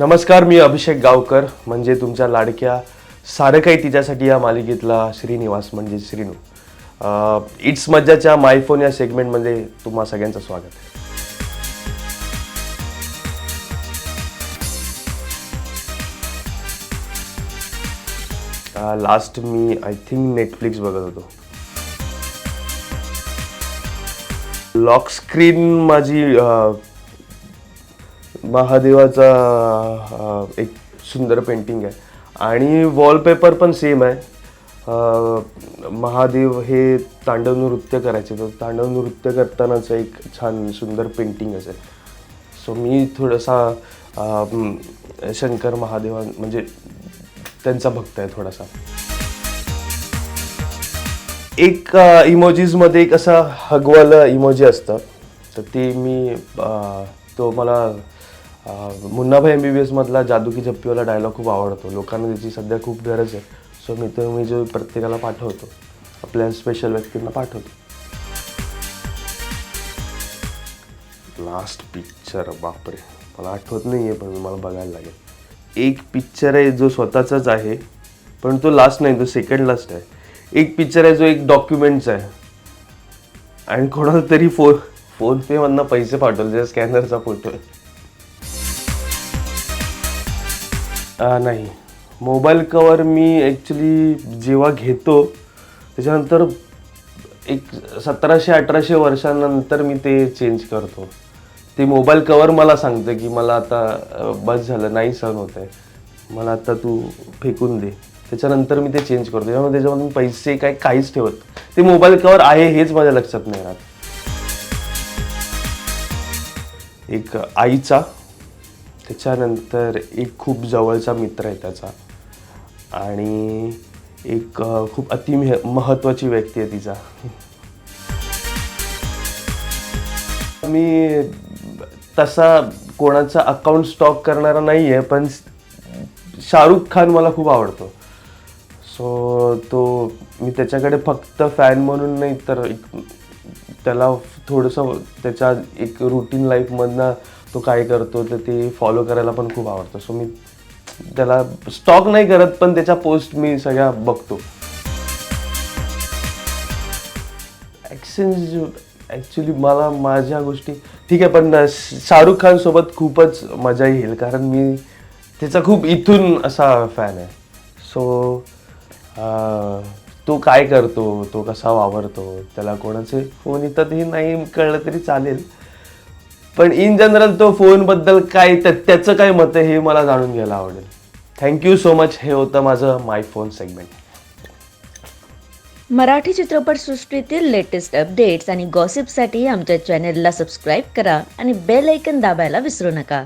नमस्कार मी अभिषेक गावकर. म्हणजे तुमच्या लाडक्या सारं काही तिच्यासाठी या मालिकेतला श्रीनिवास म्हणजे श्रीनू. इट्स मज्जाच्या मायफोन या सेगमेंटमध्ये तुम्हा सगळ्यांचं स्वागत आहे. लास्ट मी आय थिंक नेटफ्लिक्स बघत होतो. लॉक स्क्रीन माझी महादेवाचा अं, एक सुंदर पेंटिंग आहे. आणि वॉलपेपर पण सेम आहे. अं, महादेव हे तांडव नृत्य करायचे. तर तांडव नृत्य करतानाचं एक छान सुंदर पेंटिंग असेल सो मी थोडासा अं, शंकर महादेवा म्हणजे त्यांचा भक्त आहे थोडासा. एक इमोजीजमध्ये एक असा हगवालं इमोजी असतं. तर ते मी तो मला मुन्नाभाई एम बी बी एसमधला जादू की झप्पीवाला डायलॉग खूप आवडतो. लोकांना त्याची सध्या खूप गरज आहे. सो मी तो मी जो प्रत्येकाला पाठवतो. आपल्या स्पेशल व्यक्तींना पाठवतो. लास्ट पिक्चर बापरे. मला आठवत नाही आहे पण मला बघायला लागेल. एक पिक्चर आहे जो स्वतःचाच आहे पण तो लास्ट नाही तो सेकंड लास्ट आहे. एक पिक्चर आहे जो एक डॉक्युमेंटचा आहे. आणि कोणाला तरी फो फोन पैसे पाठवले त्याच्या स्कॅनरचा फोटो आहे. नाही. मोबाईल कवर मी ॲक्च्युली जेव्हा घेतो त्याच्यानंतर एक सतराशे अठराशे वर्षानंतर मी ते चेंज करतो. ते मोबाईल कवर मला सांगतं की मला आता बस झालं नाही सहन होत आहे. मला आता तू फेकून दे. त्याच्यानंतर मी ते चेंज करतो. त्यामुळे त्याच्यामधून पैसे काय काहीच ठेवत. ते मोबाईल कवर आहे हेच माझ्या लक्षात नाही राहत. एक आईचा त्याच्यानंतर एक खूप जवळचा मित्र आहे त्याचा. आणि एक खूप अति महत्त्वाची व्यक्ती आहे तिचा. मी तसा कोणाचा अकाउंट स्टॉक करणारा नाही आहे पण शाहरुख खान मला खूप आवडतो. सो तो मी त्याच्याकडे फक्त फॅन म्हणून नाही तर एक त्याला थोडंसं त्याच्या एक रुटीन लाईफमधनं तो काय करतो तर ते फॉलो करायला पण खूप आवडतं. सो मी त्याला स्टॉक नाही करत पण त्याच्या पोस्ट मी सगळ्या बघतो. ॲक्सेंज ॲक्च्युली मला माझ्या गोष्टी ठीक आहे पण शाहरुख खानसोबत खूपच मजा येईल कारण मी त्याचा खूप इथून असा फॅन आहे. सो तो काय करतो तो कसा वावरतो त्याला कोणाचे फोन येतात हे नाही कळलं तरी चालेल. पण इन जनरल तो फोनबद्दल काय तर त्याचं काय मत आहे हे मला जाणून घ्यायला आवडेल. थँक्यू सो मच हे होतं माझं माय फोन सेगमेंट मराठी चित्रपटसृष्टीतील लेटेस्ट अपडेट्स आणि गॉसिपसाठी आमच्या चॅनेलला सबस्क्राईब करा आणि बेल ऐकन दाबायला विसरू नका.